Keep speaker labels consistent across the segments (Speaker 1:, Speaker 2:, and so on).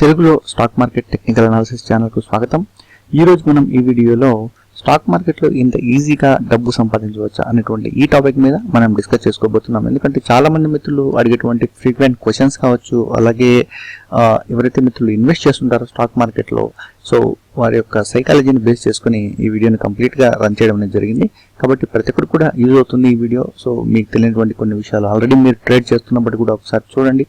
Speaker 1: తెలుగులో stock market technical analysis ఛానల్కు స్వాగతం. ఈరోజు మనం ఈ వీడియోలో స్టాక్ మార్కెట్లో ఇంత ఈజీగా డబ్బు సంపాదించవచ్చా అనేటువంటి ఈ టాపిక్ మీద మనం డిస్కస్ చేసుకోబోతున్నాం. ఎందుకంటే చాలా మంది మిత్రులు అడిగేటువంటి ఫ్రీక్వెంట్ క్వశ్చన్స్ కావచ్చు అలాగే ఎవరైతే మిత్రులు ఇన్వెస్ట్ చేస్తుంటారో స్టాక్ మార్కెట్లో సో వారి యొక్క సైకాలజీని బేస్ చేసుకుని ఈ వీడియోని కంప్లీట్గా రన్ చేయడం అనేది జరిగింది. కాబట్టి ప్రతి ఒక్కరు కూడా యూజ్ అవుతుంది ఈ వీడియో. సో మీకు తెలియనటువంటి కొన్ని విషయాలు ఆల్రెడీ మీరు ట్రేడ్ చేస్తున్నప్పటికీ కూడా ఒకసారి చూడండి.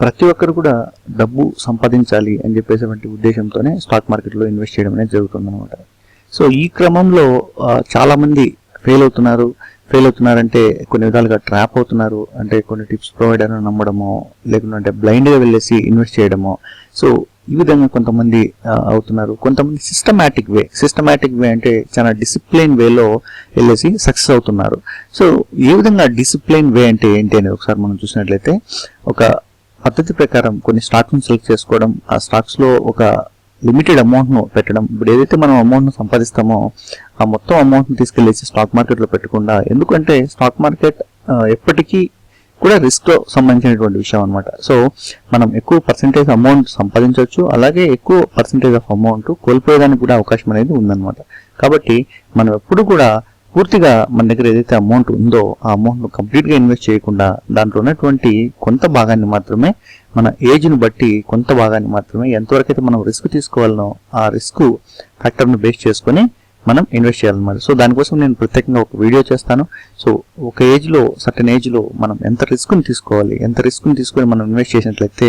Speaker 1: ప్రతి ఒక్కరు కూడా డబ్బు సంపాదించాలి అని చెప్పేసేటువంటి ఉద్దేశంతోనే స్టాక్ మార్కెట్లో ఇన్వెస్ట్ చేయడం అనేది జరుగుతుందనమాట సో ఈ క్రమంలో చాలామంది ఫెయిల్ అవుతున్నారు. ఫెయిల్ అవుతున్నారంటే కొన్ని విధాలుగా ట్రాప్ అవుతున్నారు. అంటే కొన్ని టిప్స్ ప్రొవైడర్ నమ్మడమో లేకుంటే బ్లైండ్గా వెళ్ళేసి ఇన్వెస్ట్ చేయడమో. సో ఈ విధంగా కొంతమంది అవుతున్నారు. కొంతమంది సిస్టమాటిక్ వే సిస్టమాటిక్ వే అంటే చాలా డిసిప్లైన్ వేలో వెళ్ళేసి సక్సెస్ అవుతున్నారు. సో ఏ విధంగా డిసిప్లైన్ వే అంటే ఏంటి అనేది ఒకసారి మనం చూసినట్లయితే ఒక పద్ధతి ప్రకారం కొన్ని స్టాక్స్ను సెలెక్ట్ చేసుకోవడం ఆ స్టాక్స్లో ఒక లిమిటెడ్ అమౌంట్ను పెట్టడం. ఇప్పుడు ఏదైతే మనం అమౌంట్ను సంపాదిస్తామో ఆ మొత్తం అమౌంట్ను తీసుకెళ్ళేసి స్టాక్ మార్కెట్లో పెట్టకుండా ఎందుకంటే స్టాక్ మార్కెట్ ఎప్పటికీ కూడా రిస్క్తో సంబంధించినటువంటి విషయం అనమాట సో మనం ఎక్కువ పర్సెంటేజ్ అమౌంట్ సంపాదించవచ్చు అలాగే ఎక్కువ పర్సెంటేజ్ ఆఫ్ అమౌంట్ కోల్పోయేదానికి కూడా అవకాశం అనేది ఉందన్నమాట. కాబట్టి మనం ఎప్పుడు కూడా పూర్తిగా మన దగ్గర ఏదైతే అమౌంట్ ఉందో ఆ అమౌంట్ను కంప్లీట్గా ఇన్వెస్ట్ చేయకుండా దాంట్లో ఉన్నటువంటి కొంత భాగాన్ని మాత్రమే మన ఏజ్ను బట్టి కొంత భాగాన్ని మాత్రమే ఎంతవరకు అయితే మనం రిస్క్ తీసుకోవాలనో ఆ రిస్క్ ఫ్యాక్టర్ను బేస్ చేసుకొని మనం ఇన్వెస్ట్ చేయాలన్నమాట. సో దానికోసం నేను ప్రత్యేకంగా ఒక వీడియో చేస్తాను. సో ఒక ఏజ్లో సర్టన్ ఏజ్లో మనం ఎంత రిస్క్ని తీసుకోవాలి ఎంత రిస్క్ని తీసుకొని మనం ఇన్వెస్ట్ చేసినట్లయితే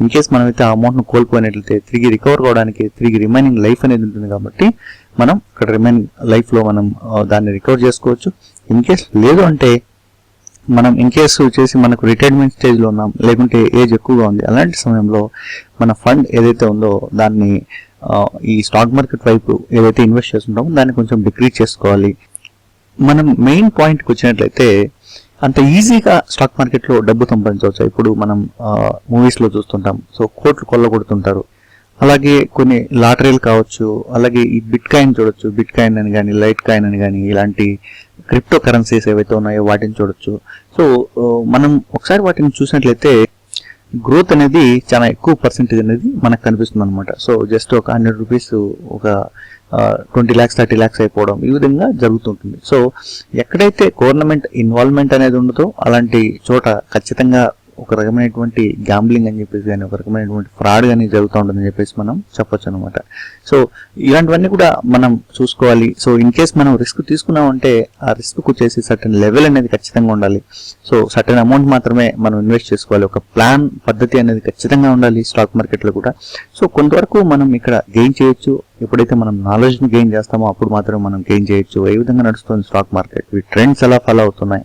Speaker 1: ఇన్ కేస్ మనం అయితే ఆ అమౌంట్ను కోల్పోయినట్లయితే తిరిగి రికవర్ కావడానికి తిరిగి రిమైనింగ్ లైఫ్ అనేది ఉంటుంది కాబట్టి మనం ఇక్కడ రిమైన్ లైఫ్లో మనం దాన్ని రికవర్ చేసుకోవచ్చు. ఇన్ కేస్ లేదు అంటే మనం ఇన్ కేసు వచ్చేసి మనకు రిటైర్మెంట్ స్టేజ్లో ఉన్నాం లేకుంటే ఏజ్ ఎక్కువగా ఉంది. అలాంటి సమయంలో మన ఫండ్ ఏదైతే ఉందో దాన్ని ఈ స్టాక్ మార్కెట్ వైపు ఏదైతే ఇన్వెస్ట్ చేస్తుంటామో దాన్ని కొంచెం డిక్రీజ్ చేసుకోవాలి. మనం మెయిన్ పాయింట్కి వచ్చినట్లయితే అంత ఈజీగా స్టాక్ మార్కెట్లో డబ్బు సంపాదించవచ్చు. ఇప్పుడు మనం మూవీస్లో చూస్తుంటాం. సో కోట్లు కొల్లగొడుతుంటారు. అలాగే కొన్ని లాటరీలు కావచ్చు అలాగే ఈ బిట్ కాయిన్ చూడొచ్చు బిట్ కాయిన్ అని కానీ లైట్ కాయిన్ అని కానీ ఇలాంటి క్రిప్టో కరెన్సీస్ ఏవైతే ఉన్నాయో వాటిని చూడొచ్చు. సో మనం ఒకసారి వాటిని చూసినట్లయితే గ్రోత్ అనేది చాలా ఎక్కువ పర్సెంటేజ్ అనేది మనకు కనిపిస్తుంది అనమాట సో జస్ట్ ఒక హండ్రెడ్ రూపీస్ ఒక ట్వంటీ ల్యాక్స్ థర్టీ ల్యాక్స్ అయిపోవడం ఈ విధంగా జరుగుతుంటుంది. సో ఎక్కడైతే గవర్నమెంట్ ఇన్వాల్వ్మెంట్ అనేది ఉండదో అలాంటి చోట ఖచ్చితంగా ఒక రకమైనటువంటి గ్యాంబ్లింగ్ అని చెప్పేసి కానీ ఒక రకమైనటువంటి ఫ్రాడ్ కానీ జరుగుతూ ఉంటుందని చెప్పేసి మనం చెప్పొచ్చు అనమాట సో ఇలాంటివన్నీ కూడా మనం చూసుకోవాలి. సో ఇన్ కేస్ మనం రిస్క్ తీసుకున్నామంటే ఆ రిస్క్ వచ్చేసి సర్టన్ లెవెల్ అనేది ఖచ్చితంగా ఉండాలి. సో సర్టన్ అమౌంట్ మాత్రమే మనం ఇన్వెస్ట్ చేసుకోవాలి. ఒక ప్లాన్ పద్ధతి అనేది ఖచ్చితంగా ఉండాలి స్టాక్ మార్కెట్లో కూడా. సో కొంతవరకు మనం ఇక్కడ గెయిన్ చేయొచ్చు. ఎప్పుడైతే మనం నాలెడ్జ్ని గెయిన్ చేస్తామో అప్పుడు మాత్రమే మనం గెయిన్ చేయొచ్చు. ఏ విధంగా నడుస్తుంది స్టాక్ మార్కెట్ ఈ ట్రెండ్స్ ఎలా ఫాలో అవుతున్నాయి?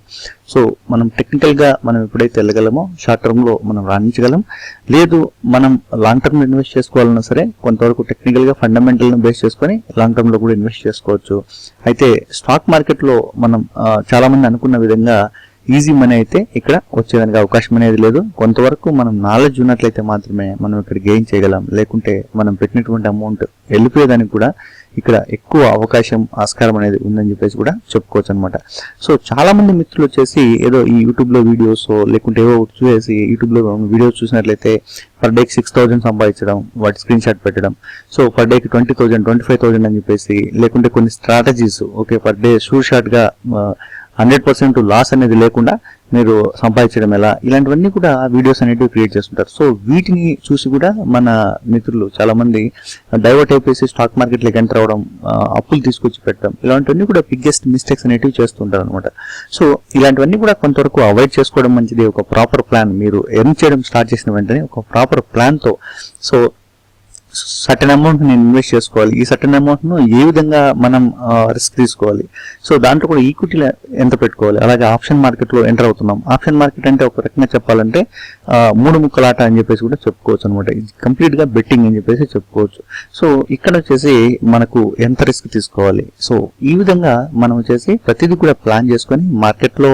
Speaker 1: సో మనం టెక్నికల్గా మనం ఎప్పుడైతే వెళ్ళగలమో షార్ట్ టర్మ్లో మనం రాణించగలం. లేదు మనం లాంగ్ టర్మ్ ఇన్వెస్ట్ చేసుకోవాలన్నా సరే కొంతవరకు టెక్నికల్గా ఫండమెంటల్ని బేస్ చేసుకొని లాంగ్ టర్మ్లో కూడా ఇన్వెస్ట్ చేసుకోవచ్చు. అయితే స్టాక్ మార్కెట్లో మనం చాలామంది అనుకున్న విధంగా ఈజీ మనీ అయితే ఇక్కడ వచ్చేదానికి అవకాశం అనేది లేదు. కొంతవరకు మనం నాలెడ్జ్ ఉన్నట్లయితే మాత్రమే మనం ఇక్కడ గెయిన్ చేయగలం. లేకుంటే మనం పెట్టినటువంటి అమౌంట్ వెళ్ళిపోయేదానికి కూడా ఇక్కడ ఎక్కువ అవకాశం ఆస్కారం అనేది ఉందని చెప్పేసి కూడా చెప్పుకోవచ్చు అనమాట సో చాలా మంది మిత్రులు వచ్చేసి ఏదో ఈ యూట్యూబ్లో వీడియోస్ లేకుంటే ఏవో చూసి చూసేసి వీడియోస్ చూసినట్లయితే పర్ డేకి సిక్స్ థౌజండ్ సంపాదించడం వాటి స్క్రీన్ షాట్ పెట్టడం. సో పర్ డేకి twenty thousand twenty five thousand అని చెప్పేసి లేకుంటే కొన్ని strategies okay per day sure shot hundred percent loss అనేది లేకుండా మీరు సంపాదించడం ఎలా? ఇలాంటివన్నీ కూడా వీడియోస్ అనేటివి క్రియేట్ చేస్తుంటారు. సో వీటిని చూసి కూడా మన మిత్రులు చాలామంది డైవర్ట్ అయిపోయి స్టాక్ మార్కెట్లోకి ఎంటర్ అవడం అప్పులు తీసుకొచ్చి పెట్టడం ఇలాంటివన్నీ కూడా బిగ్గెస్ట్ మిస్టేక్స్ అనేటివి చేస్తుంటారు అనమాట సో ఇలాంటివన్నీ కూడా కొంతవరకు అవాయిడ్ చేసుకోవడం మంచిది. ఒక ప్రాపర్ ప్లాన్ మీరు ఎర్న్ చేయడం స్టార్ట్ చేసిన వెంటనే ఒక ప్రాపర్ ప్లాన్తో సో సర్టన్ అమౌంట్ నేను ఇన్వెస్ట్ చేసుకోవాలి. ఈ సర్టన్ అమౌంట్ను ఏ విధంగా మనం రిస్క్ తీసుకోవాలి? సో దాంట్లో కూడా ఈక్విటీ ఎంత పెట్టుకోవాలి? అలాగే ఆప్షన్ మార్కెట్లో ఎంటర్ అవుతున్నాం. ఆప్షన్ మార్కెట్ అంటే ఒక రకంగా చెప్పాలంటే మూడు ముక్కలాట అని చెప్పేసి కూడా చెప్పుకోవచ్చు అనమాట కంప్లీట్గా బెట్టింగ్ అని చెప్పేసి చెప్పుకోవచ్చు. సో ఇక్కడ వచ్చేసి మనకు ఎంత రిస్క్ తీసుకోవాలి? సో ఈ విధంగా మనం వచ్చేసి ప్రతిదీ కూడా ప్లాన్ చేసుకొని మార్కెట్లో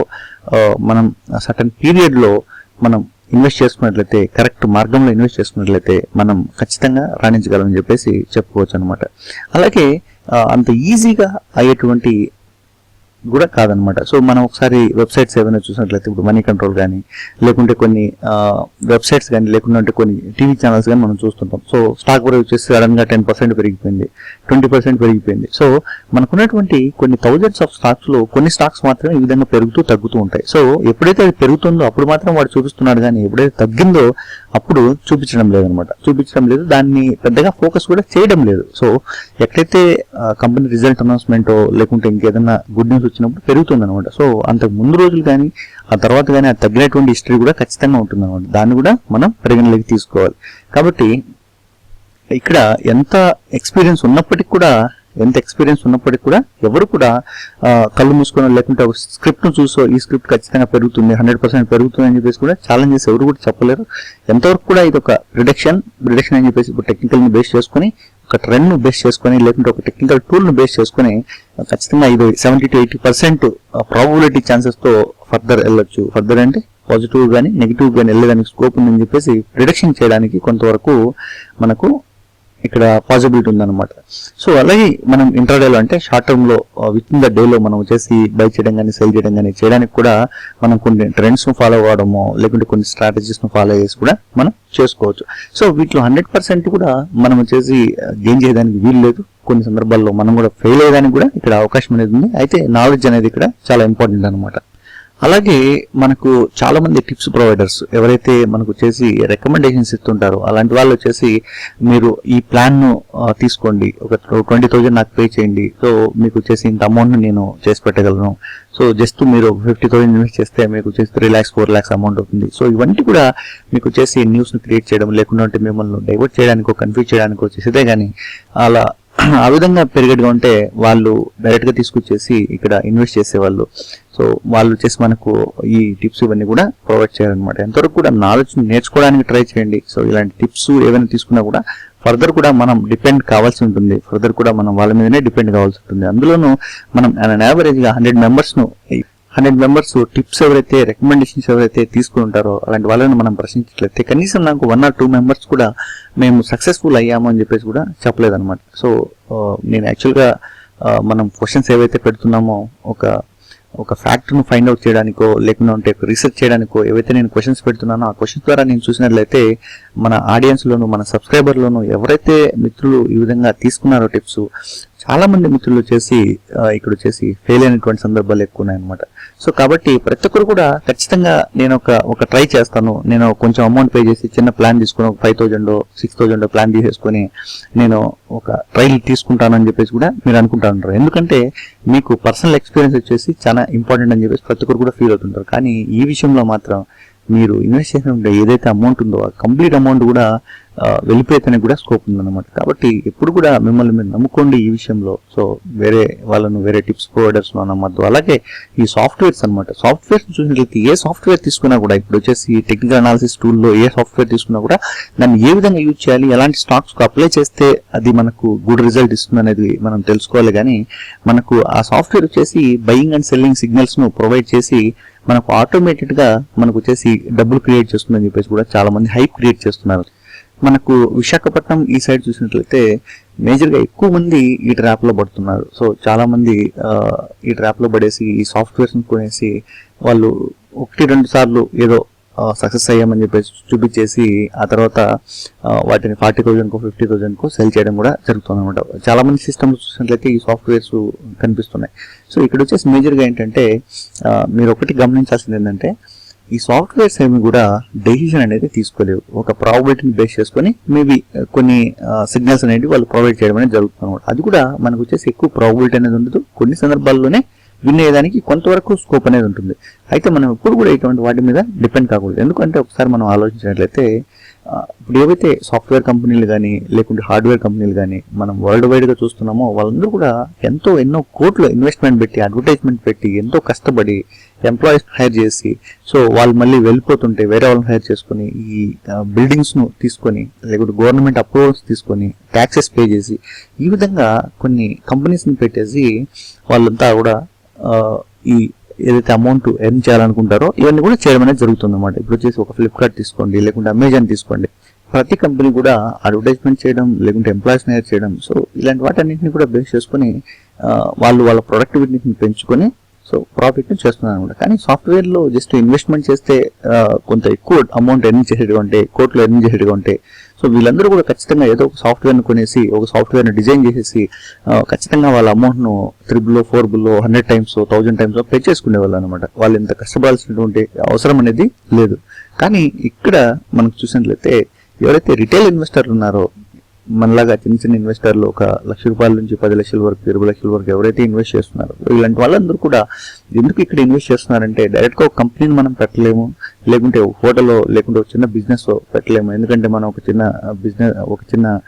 Speaker 1: మనం సర్టన్ పీరియడ్లో మనం ఇన్వెస్ట్ చేసుకున్నట్లయితే కరెక్ట్ మార్గంలో ఇన్వెస్ట్ చేసుకున్నట్లయితే మనం ఖచ్చితంగా రాణించగలమని చెప్పేసి చెప్పుకోవచ్చు అనమాట అలాగే అంత ఈజీగా అయ్యేటువంటి కూడా కాదనమాట. సో మనం ఒకసారి వెబ్సైట్స్ ఏమైనా చూసినట్లయితే ఇప్పుడు మనీ కంట్రోల్ కానీ లేకుంటే కొన్ని వెబ్సైట్స్ కానీ లేకుంటే కొన్ని టీవీ ఛానల్స్ కానీ మనం చూస్తుంటాం. సో స్టాక్ ప్రైస్ వచ్చేసి సడన్గా టెన్ పర్సెంట్ పెరిగిపోయింది ట్వంటీ పర్సెంట్ పెరిగిపోయింది. సో మనకున్నటువంటి కొన్ని థౌజండ్స్ ఆఫ్ స్టాక్స్లో కొన్ని స్టాక్స్ మాత్రమే ఈ విధంగా పెరుగుతూ తగ్గుతూ ఉంటాయి. సో ఎప్పుడైతే అది పెరుగుతుందో అప్పుడు మాత్రం వాడు చూపిస్తున్నాడు కానీ ఎప్పుడైతే తగ్గిందో అప్పుడు చూపించడం లేదనమాట. చూపించడం లేదు. దాన్ని పెద్దగా ఫోకస్ కూడా చేయడం లేదు. సో ఎక్కడైతే కంపెనీ రిజల్ట్ అనౌన్స్మెంట్ లేకుంటే ఇంకేదైనా గుడ్ న్యూస్ వచ్చినప్పుడు పెరుగుతుంది అనమాట సో అంతకు ముందు రోజులు కానీ ఆ తర్వాత కానీ ఆ తగ్గినటువంటి హిస్టరీ కూడా ఖచ్చితంగా ఉంటుంది అనమాట దాన్ని కూడా మనం పరిగణలోకి తీసుకోవాలి. కాబట్టి ఇక్కడ ఎంత ఎక్స్పీరియన్స్ ఉన్నప్పటికీ కూడా ఎంత ఎక్స్పీరియన్స్ ఉన్నప్పటికీ కూడా ఎవరు కూడా కళ్ళు మూసుకొని లేకుంటే స్క్రిప్ట్ స్క్రిప్ట్ను చూసో ఈ స్క్రిప్ట్ ఖచ్చితంగా పెరుగుతుంది హండ్రెడ్ పర్సెంట్ పెరుగుతుంది అని చెప్పేసి కూడా ఛాలెంజెస్ ఎవరు కూడా చెప్పలేరు. ఎంతవరకు కూడా ఇది ఒక ప్రిడిక్షన్ ప్రిడిక్షన్ అని చెప్పేసి ఇప్పుడు టెక్నికల్ని బేస్ చేసుకొని ఒక ట్రెండ్ను బేస్ చేసుకొని లేకుంటే ఒక టెక్నికల్ టూల్ను బేస్ చేసుకొని ఖచ్చితంగా ఇది seventy to eighty percent probability ఛాన్సెస్తో further వెళ్ళొచ్చు. ఫర్దర్ అంటే పాజిటివ్ గానీ నెగిటివ్ గానీ వెళ్ళేదానికి స్కోప్ ఉందని చెప్పేసి ప్రిడిక్షన్ చేయడానికి కొంతవరకు మనకు ఇక్కడ పాసిబిలిటీ ఉందన్నమాట. సో అలాగే మనం ఇంటర్డేలో అంటే షార్ట్ టర్మ్లో విత్ ఇన్ ద డేలో మనం వచ్చేసి బై చేయడం కానీ సెల్ చేయడం కానీ చేయడానికి కూడా మనం కొన్ని ట్రెండ్స్ను ఫాలో అవ్వడము లేకుంటే కొన్ని స్ట్రాటజీస్ను ఫాలో చేసి కూడా మనం చేసుకోవచ్చు. సో వీటిలో హండ్రెడ్ పర్సెంట్ కూడా మనం వచ్చేసి గెయిన్ uh, చేయడానికి వీలు లేదు. కొన్ని సందర్భాల్లో మనం కూడా ఫెయిల్ అయ్యడానికి కూడా ఇక్కడ అవకాశం అనేది ఉంది. అయితే నాలెడ్జ్ అనేది ఇక్కడ చాలా ఇంపార్టెంట్ అనమాట అలాగే మనకు చాలా మంది టిప్స్ ప్రొవైడర్స్ ఎవరైతే మనకు చేసి రికమెండేషన్స్ ఇస్తుంటారో అలాంటి వాళ్ళు వచ్చేసి మీరు ఈ ప్లాన్ను తీసుకోండి. ఒక ట్వంటీ థౌజండ్ నాకు పే చేయండి. సో మీకు వచ్చేసి ఇంత అమౌంట్ నేను చేసి పెట్టగలను. సో జస్ట్ మీరు ఫిఫ్టీ థౌసండ్ ఇన్వెస్ట్ చేస్తే మీకు వచ్చేసి three lakhs four lakhs amount అవుతుంది. సో ఇవన్నీ కూడా మీకు వచ్చేసి న్యూస్ని క్రియేట్ చేయడం లేకుండా మిమ్మల్ని డైవర్ట్ చేయడానికి కన్ఫ్యూజ్ చేయడానికి వచ్చేసిదే కానీ అలా ఆ విధంగా పెరిగేట్గా ఉంటే వాళ్ళు డైరెక్ట్గా తీసుకొచ్చేసి ఇక్కడ ఇన్వెస్ట్ చేసేవాళ్ళు. సో వాళ్ళు వచ్చేసి మనకు ఈ టిప్స్ ఇవన్నీ కూడా ప్రొవైడ్ చేయాలన్నమాట. ఎంతవరకు కూడా నాలెడ్జ్ నేర్చుకోవడానికి ట్రై చేయండి. సో ఇలాంటి టిప్స్ ఏవైనా తీసుకున్నా కూడా ఫర్దర్ కూడా మనం డిపెండ్ కావాల్సి ఉంటుంది. ఫర్దర్ కూడా మనం వాళ్ళ మీదనే డిపెండ్ కావాల్సి ఉంటుంది. అందులోనూ మనం యావరేజ్గా హండ్రెడ్ మెంబర్స్ను హండ్రెడ్ మెంబర్స్ టిప్స్ ఎవరైతే రికమెండేషన్స్ ఎవరైతే తీసుకుని ఉంటారో అలాంటి వాళ్ళని మనం ప్రశ్నించట్లయితే కనీసం నాకు వన్ ఆర్ టూ మెంబర్స్ కూడా మేము సక్సెస్ఫుల్ అయ్యాము అని చెప్పేసి కూడా చెప్పలేదన్నమాట. సో నేను యాక్చువల్గా మనం క్వశ్చన్స్ ఏవైతే పెడుతున్నామో ఒక ఒక ఫ్యాక్ట్ను ఫైండ్ అవుట్ చేయడానికో లేకుండా ఉంటే రీసెర్చ్ చేయడానికో ఏవైతే నేను క్వశ్చన్స్ పెడుతున్నానో ఆ క్వశ్చన్స్ ద్వారా నేను చూసినట్లయితే మన ఆడియన్స్లోను మన సబ్స్క్రైబర్లోను ఎవరైతే మిత్రులు ఈ విధంగా తీసుకున్నారో టిప్స్ చాలా మంది మిత్రులు చేసి ఇక్కడ వచ్చేసి ఫెయిల్ అయినటువంటి సందర్భాలు ఎక్కువ ఉన్నాయన్నమాట. సో కాబట్టి ప్రతి ఒక్కరు కూడా ఖచ్చితంగా నేను ఒక ఒక ట్రై చేస్తాను. నేను కొంచెం అమౌంట్ పే చేసి చిన్న ప్లాన్ తీసుకుని ఒక five thousand six thousand plan తీసేసుకొని నేను ఒక ట్రైల్ తీసుకుంటాను అని చెప్పేసి కూడా మీరు అనుకుంటారు ఎందుకంటే మీకు పర్సనల్ ఎక్స్పీరియన్స్ వచ్చేసి చాలా ఇంపార్టెంట్ అని చెప్పేసి ప్రతి ఒక్కరు కూడా ఫీల్ అవుతుంటారు. కానీ ఈ విషయంలో మాత్రం మీరు ఇన్వెస్ట్ చేసిన ఏదైతే అమౌంట్ ఉందో ఆ కంప్లీట్ అమౌంట్ కూడా వెళ్ళిపోయేతనికి కూడా స్కోప్ ఉందన్నమాట. కాబట్టి ఎప్పుడు కూడా మిమ్మల్ని మీరు నమ్ముకోండి ఈ విషయంలో. సో వేరే వాళ్ళను వేరే టిప్స్ ప్రొవైడర్స్లో నమ్మద్దు అలాగే ఈ సాఫ్ట్వేర్స్ అన్నమాట. సాఫ్ట్వేర్స్ చూసినట్లయితే ఏ సాఫ్ట్వేర్ తీసుకున్నా కూడా ఇప్పుడు వచ్చేసి టెక్నికల్ అనాలిసిస్ టూల్లో ఏ సాఫ్ట్వేర్ తీసుకున్నా కూడా దాన్ని ఏ విధంగా యూజ్ చేయాలి ఎలాంటి స్టాక్స్కు అప్లై చేస్తే అది మనకు గుడ్ రిజల్ట్ ఇస్తుంది అనేది మనం తెలుసుకోవాలి. కానీ మనకు ఆ సాఫ్ట్వేర్ వచ్చేసి బయింగ్ అండ్ సెల్లింగ్ సిగ్నల్స్ను ప్రొవైడ్ చేసి మనకు ఆటోమేటెడ్గా మనకు వచ్చేసి డబ్బులు క్రియేట్ చేస్తుందని చెప్పేసి కూడా చాలా మంది హైప్ క్రియేట్ చేస్తున్నారు. మనకు విశాఖపట్నం ఈ సైడ్ చూసినట్లయితే మేజర్గా ఎక్కువ మంది ఈ ట్రాప్లో పడుతున్నారు. సో చాలామంది ఈ ట్రాప్లో పడేసి ఈ సాఫ్ట్వేర్స్ని కొనేసి వాళ్ళు ఒకటి రెండు సార్లు ఏదో సక్సెస్ అయ్యామని చెప్పేసి చూపించేసి ఆ తర్వాత వాటిని ఫార్టీ థౌజండ్ కో ఫిఫ్టీ థౌజండ్కో సెల్ చేయడం కూడా జరుగుతుంది అనమాట చాలా మంది సిస్టమ్స్ చూసినట్లయితే ఈ సాఫ్ట్వేర్స్ కనిపిస్తున్నాయి. సో ఇక్కడ వచ్చేసి మేజర్గా ఏంటంటే మీరు ఒకటి గమనించాల్సింది ఏంటంటే ఈ సాఫ్ట్వేర్స్ ఏమి కూడా డెసిషన్ అనేది తీసుకోలేవు. ఒక ప్రాబిలిటీని బేస్ చేసుకొని మేబీ uh, కొన్ని uh, సిగ్నల్స్ అనేవి వాళ్ళు ప్రొవైడ్ చేయడం అనేది జరుగుతుంది అనమాట. అది కూడా మనకు వచ్చేసి ఎక్కువ ప్రాబిలిటీ అనేది ఉండదు. కొన్ని సందర్భాల్లోనే వినేదానికి కొంతవరకు స్కోప్ అనేది ఉంటుంది. అయితే మనం ఎప్పుడు కూడా ఇటువంటి వాటి మీద డిపెండ్ కాకూడదు. ఎందుకంటే ఒకసారి మనం ఆలోచించినట్లయితే ఇప్పుడు ఏవైతే సాఫ్ట్వేర్ కంపెనీలు కానీ లేకుంటే హార్డ్వేర్ కంపెనీలు కానీ మనం వరల్డ్ వైడ్గా చూస్తున్నామో వాళ్ళందరూ కూడా ఎంతో ఎన్నో కోట్లు ఇన్వెస్ట్మెంట్ పెట్టి అడ్వర్టైజ్మెంట్ పెట్టి ఎంతో కష్టపడి ఎంప్లాయీస్ హైర్ చేసి సో వాళ్ళు మళ్ళీ వెళ్ళిపోతుంటే వేరే వాళ్ళని హైర్ చేసుకొని ఈ బిల్డింగ్స్ను తీసుకొని లేకుంటే గవర్నమెంట్ అప్రూవల్స్ తీసుకొని ట్యాక్సెస్ పే చేసి ఈ విధంగా కొన్ని కంపెనీస్ని పెట్టేసి వాళ్ళంతా కూడా ఈ ఏదైతే అమౌంట్ ఎర్న్ చేయాలనుకుంటారో ఇవన్నీ కూడా చేయడం అనేది జరుగుతుంది అనమాట ఇప్పుడు వచ్చేసి ఒక ఫ్లిప్కార్ట్ తీసుకోండి లేకుంటే అమెజాన్ తీసుకోండి. ప్రతి కంపెనీ కూడా అడ్వర్టైజ్మెంట్ చేయడం లేకుంటే ఎంప్లాయీస్ హైర్ చేయడం. సో ఇలాంటి వాటన్నింటినీ కూడా బేస్ చేసుకొని వాళ్ళు వాళ్ళ ప్రొడక్టివిటీని పెంచుకొని సో ప్రాఫిట్ని చేస్తున్నాను అనమాట. కానీ సాఫ్ట్వేర్లో జస్ట్ ఇన్వెస్ట్మెంట్ చేస్తే కొంత ఎక్కువ అమౌంట్ ఎర్నింగ్ చేసేట్టుగా ఉంటే కోట్లు ఎర్నింగ్ చేసేట్టుగా ఉంటే సో వీళ్ళందరూ కూడా ఖచ్చితంగా ఏదో ఒక సాఫ్ట్వేర్ని కొనేసి ఒక సాఫ్ట్వేర్ని డిజైన్ చేసేసి ఖచ్చితంగా వాళ్ళ అమౌంట్ను త్రిబుల్లో four బుల్లో hundred times thousand times pay చేసుకునే వాళ్ళు అనమాట. వాళ్ళు ఇంత కష్టపడాల్సినటువంటి అవసరం అనేది లేదు. కానీ ఇక్కడ మనకు చూసినట్లయితే ఎవరైతే రిటైల్ ఇన్వెస్టర్లు ఉన్నారో మనలాగా చిన్న చిన్న ఇన్వెస్టర్లు ఒక లక్ష రూపాయల నుంచి పది లక్షల వరకు ఇరవై లక్షల వరకు ఎవరైతే ఇన్వెస్ట్ చేస్తున్నారో ఇలాంటి వాళ్ళందరూ కూడా ఎందుకు ఇక్కడ ఇన్వెస్ట్ చేస్తున్నారంటే డైరెక్ట్గా ఒక కంపెనీని మనం పెట్టలేము. లేకుంటే హోటల్లో లేకుంటే ఒక చిన్న బిజినెస్ పెట్టలేము. ఎందుకంటే మనం ఒక చిన్న బిజినెస్ ఒక చిన్న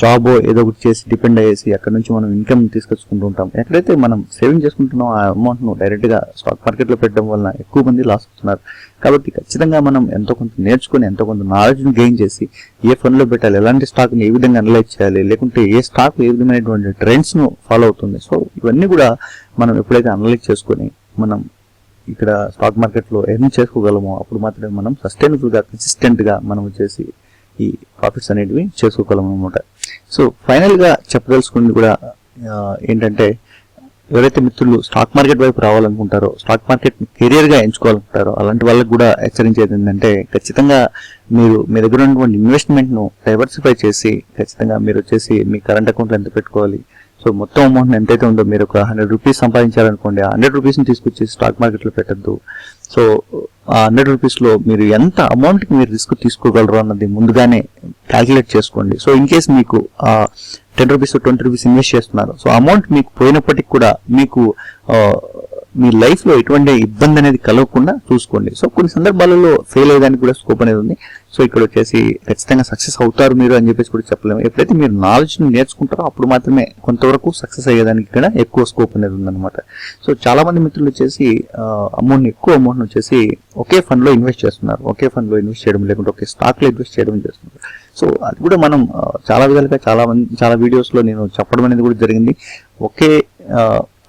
Speaker 1: జాబ్ ఏదో ఒకటి చేసి డిపెండ్ అయ్యేసి అక్కడ నుంచి మనం ఇన్కమ్ తీసుకొచ్చుకుంటూ ఉంటాం. ఎక్కడైతే మనం సేవింగ్ చేసుకుంటున్నాం ఆ అమౌంట్ను డైరెక్ట్గా స్టాక్ మార్కెట్లో పెట్టడం వలన ఎక్కువ మంది లాస్ అవుతున్నారు. కాబట్టి ఖచ్చితంగా మనం ఎంతో కొంత నేర్చుకుని ఎంతో కొంత నాలెడ్జ్ని గెయిన్ చేసి ఏ ఫండ్లో పెట్టాలి ఎలాంటి స్టాక్ని ఏ విధంగా అనలైజ్ చేయాలి లేకుంటే ఏ స్టాక్ ఏ విధమైనటువంటి ట్రెండ్స్ను ఫాలో అవుతుంది. సో ఇవన్నీ కూడా మనం ఎప్పుడైతే అనలైజ్ చేసుకొని మనం ఇక్కడ స్టాక్ మార్కెట్లో ఎర్న్ చేసుకోగలమో అప్పుడు మాత్రమే మనం సస్టైనబుల్గా కన్సిస్టెంట్గా మనం వచ్చేసి ఈ ప్రాఫిట్స్ అనేటివి చేసుకోగలం అనమాట సో ఫైనల్గా చెప్పదలుచుకుంది కూడా ఏంటంటే ఎవరైతే మిత్రులు స్టాక్ మార్కెట్ వైపు రావాలనుకుంటారో స్టాక్ మార్కెట్ కెరియర్గా ఎంచుకోవాలనుకుంటారో అలాంటి వాళ్ళకి కూడా హెచ్చరించేది ఏంటంటే ఖచ్చితంగా మీరు మీ దగ్గర ఉన్నటువంటి ఇన్వెస్ట్మెంట్ను డైవర్సిఫై చేసి ఖచ్చితంగా మీరు వచ్చేసి మీ కరెంట్ అకౌంట్లో ఎంత పెట్టుకోవాలి సో మొత్తం అమౌంట్ ఎంతైతే ఉందో మీరు ఒక హండ్రెడ్ రూపీస్ సంపాదించాలనుకోండి ఆ హండ్రెడ్ రూపీస్ని తీసుకొచ్చి స్టాక్ మార్కెట్లో పెట్టద్దు. సో ఆ హండ్రెడ్ రూపీస్లో మీరు ఎంత అమౌంట్కి మీరు రిస్క్ తీసుకోగలరు అన్నది ముందుగానే క్యాలిక్యులేట్ చేసుకోండి. సో ఇన్ కేస్ మీకు ten rupees twenty rupees invest చేస్తున్నారు సో అమౌంట్ మీకు పోయినప్పటికి కూడా మీకు మీ లైఫ్లో ఎటువంటి ఇబ్బంది అనేది కలగకుండా చూసుకోండి. సో కొన్ని సందర్భాలలో ఫెయిల్ అయ్యేదానికి కూడా స్కోప్ అనేది ఉంది. సో ఇక్కడ వచ్చేసి ఖచ్చితంగా సక్సెస్ అవుతారు మీరు అని చెప్పేసి కూడా చెప్పలేము. ఎప్పుడైతే మీరు నాలెడ్జ్ని నేర్చుకుంటారో అప్పుడు మాత్రమే కొంతవరకు సక్సెస్ అయ్యేదానికి కూడా ఎక్కువ స్కోప్ అనేది ఉందన్నమాట. సో చాలా మంది మిత్రులు వచ్చేసి అమౌంట్ ఎక్కువ అమౌంట్ వచ్చేసి ఒకే ఫండ్లో ఇన్వెస్ట్ చేస్తున్నారు. ఒకే ఫండ్లో ఇన్వెస్ట్ చేయడం లేకుంటే ఒకే స్టాక్లో ఇన్వెస్ట్ చేయడం చేస్తున్నారు. సో అది కూడా మనం చాలా విధాలుగా చాలా మంది చాలా వీడియోస్లో నేను చెప్పడం అనేది కూడా జరిగింది. ఒకే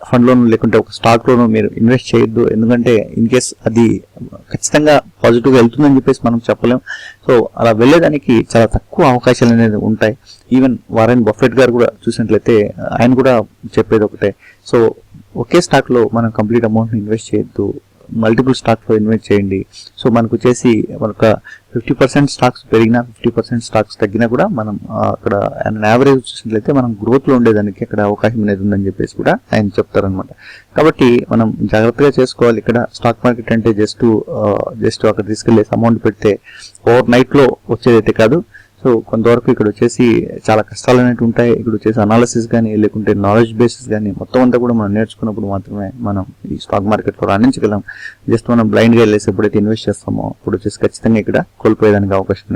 Speaker 1: ఫండ్ లోను లేకుంటే ఒక స్టాక్ లోను మీరు ఇన్వెస్ట్ చేయొద్దు. ఎందుకంటే ఇన్ కేస్ అది ఖచ్చితంగా పాజిటివ్గా వెళ్తుందని చెప్పేసి మనం చెప్పలేం. సో అలా వెళ్ళేదానికి చాలా తక్కువ అవకాశాలు అనేది ఉంటాయి. ఈవెన్ వారెన్ బఫెట్ గారు కూడా చూసినట్లయితే ఆయన కూడా చెప్పేది ఒకటే. సో ఒకే స్టాక్లో మనం కంప్లీట్ అమౌంట్ని ఇన్వెస్ట్ చేయొద్దు. మల్టిపుల్ స్టాక్లో ఇన్వెస్ట్ చేయండి. సో మనకు వచ్చేసి మనకు ఫిఫ్టీ పర్సెంట్ స్టాక్స్ పెరిగినా ఫిఫ్టీ పర్సెంట్ స్టాక్స్ తగ్గినా కూడా మనం అక్కడ యావరేజ్ చూసినట్లయితే మనం గ్రోత్లో ఉండేదానికి అక్కడ అవకాశం అనేది ఉందని చెప్పేసి కూడా ఆయన చెప్తారనమాట కాబట్టి మనం జాగ్రత్తగా చేసుకోవాలి. ఇక్కడ స్టాక్ మార్కెట్ అంటే జస్ట్ జస్ట్ అక్కడ తీసుకెళ్ళేసి అమౌంట్ పెడితే ఓవర్ నైట్లో వచ్చేదైతే కాదు. సో కొంతవరకు ఇక్కడ వచ్చేసి చాలా కష్టాలు అనేవి ఉంటాయి. ఇక్కడ వచ్చేసి అనాలిసిస్ కానీ లేకుంటే నాలెడ్జ్ బేసిస్ కానీ మొత్తం అంతా కూడా మనం నేర్చుకున్నప్పుడు మాత్రమే మనం ఈ స్టాక్ మార్కెట్లో రాణించగలం. జస్ట్ మనం బ్లైండ్గా వెళ్ళేసి ఎప్పుడైతే ఇన్వెస్ట్ చేస్తామో అప్పుడు వచ్చేసి ఖచ్చితంగా ఇక్కడ కోల్పోయేదానికి అవకాశం